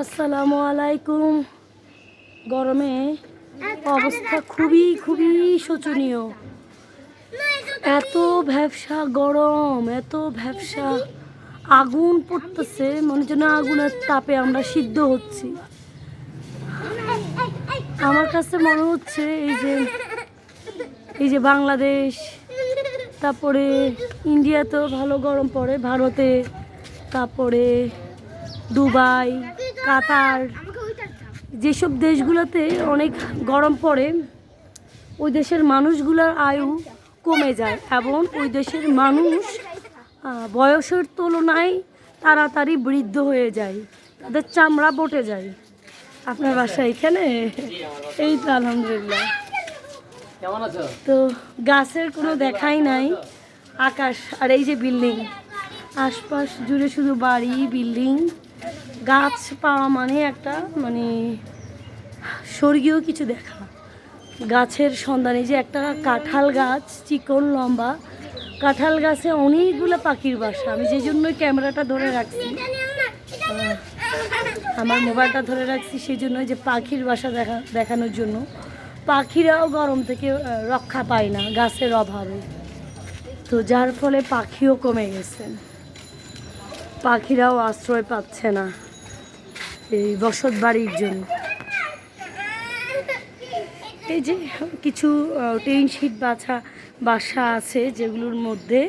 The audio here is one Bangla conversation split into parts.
আসসালামু আলাইকুম। গরমে অবস্থা খুবই খুবই শোচনীয়। এত ব্যবসা গরম এত ব্যবসা আগুন পড়তেছে মনে যেন আগুনের তাপে আমরা সিদ্ধ হচ্ছি। আমার কাছে মনে হচ্ছে এই যে এই যে বাংলাদেশ তারপরে ইন্ডিয়াতেও ভালো গরম পড়ে ভারতে তারপরে দুবাই কাতার যেসব দেশগুলোতে অনেক গরম পড়ে ওই দেশের মানুষগুলোর আয়ু কমে যায় এবং ওই দেশের মানুষ বয়সের তুলনায় তাড়াতাড়ি বৃদ্ধ হয়ে যায় তাদের চামড়া বটে যায়। আপনার বাসা এখানে? এই তো আলহামদুলিল্লাহ। তো গাছের কোনো দেখাই নাই আকাশ আর এই যে বিল্ডিং আশপাশ জুড়ে শুধু বাড়ি বিল্ডিং। গাছ পাওয়া মানে একটা মানে স্বর্গীয় কিছু দেখা। গাছের সন্ধানে যে একটা কাঁঠাল গাছ, চিকন, লম্বা। কাঁঠাল গাছে অনেকগুলো পাখির বাসা। আমি যে জন্য ক্যামেরাটা ধরে রাখছি আমার মোবাইলটা ধরে রাখছি সেই জন্য যে পাখির বাসা দেখা, দেখানোর জন্য। পাখিরাও গরম থেকে রক্ষা পায় না, গাছের অভাবে। তো যার ফলে পাখিও কমে গেছে। পাখিরাও আশ্রয় পাচ্ছে না। এই বসত বাড়ির জন্য। এই যে কিছু টিন শিট বাছা, বাসা আছে যেগুলোর মধ্যে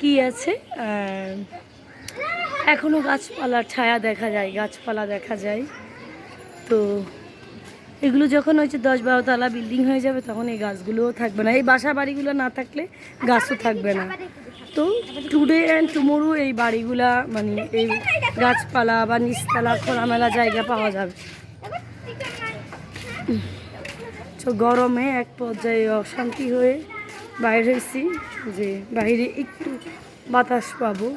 কি আছে? এখনও এখনও গাছপালার ছায়া দেখা যায়, গাছপালা দেখা যায়। তো এগুলো যখন হচ্ছে দশ বারোতলা বিল্ডিং হয়ে যাবে, তখন এই গাছগুলোও থাকবে না। এই বাসা বাড়িগুলো না থাকলে গাছও থাকবে না। তো টুডে অ্যান্ড টুমোরো এই বাড়িগুলা মানে এই গাছপালা বা নিচতলা, খোলামেলা জায়গা পাওয়া যাবে। তো গরমে এক পর্যায়ে অশান্তি হয়ে বাইরে হয়েছি যে বাইরে একটু বাতাস পাবো।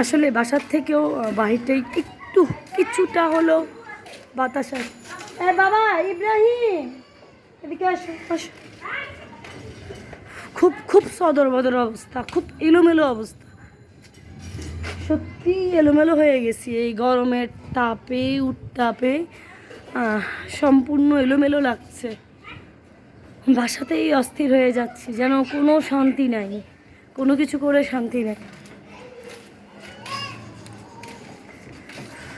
আসলে বাসার থেকেও বাহিরটাই একটু, কিছুটা হলো বাতাস। বাবা, ইব্রাহিম! এদিকে খুব খুব সদর বদর অবস্থা, খুব এলোমেলো অবস্থা। সত্যি এলোমেলো হয়ে গেছি, এই গরমের তাপে উত্তাপে সম্পূর্ণ এলোমেলো লাগছে। বাসাতেই অস্থির হয়ে যাচ্ছি, যেন কোনো শান্তি নাই, কোনো কিছু করে শান্তি নাই।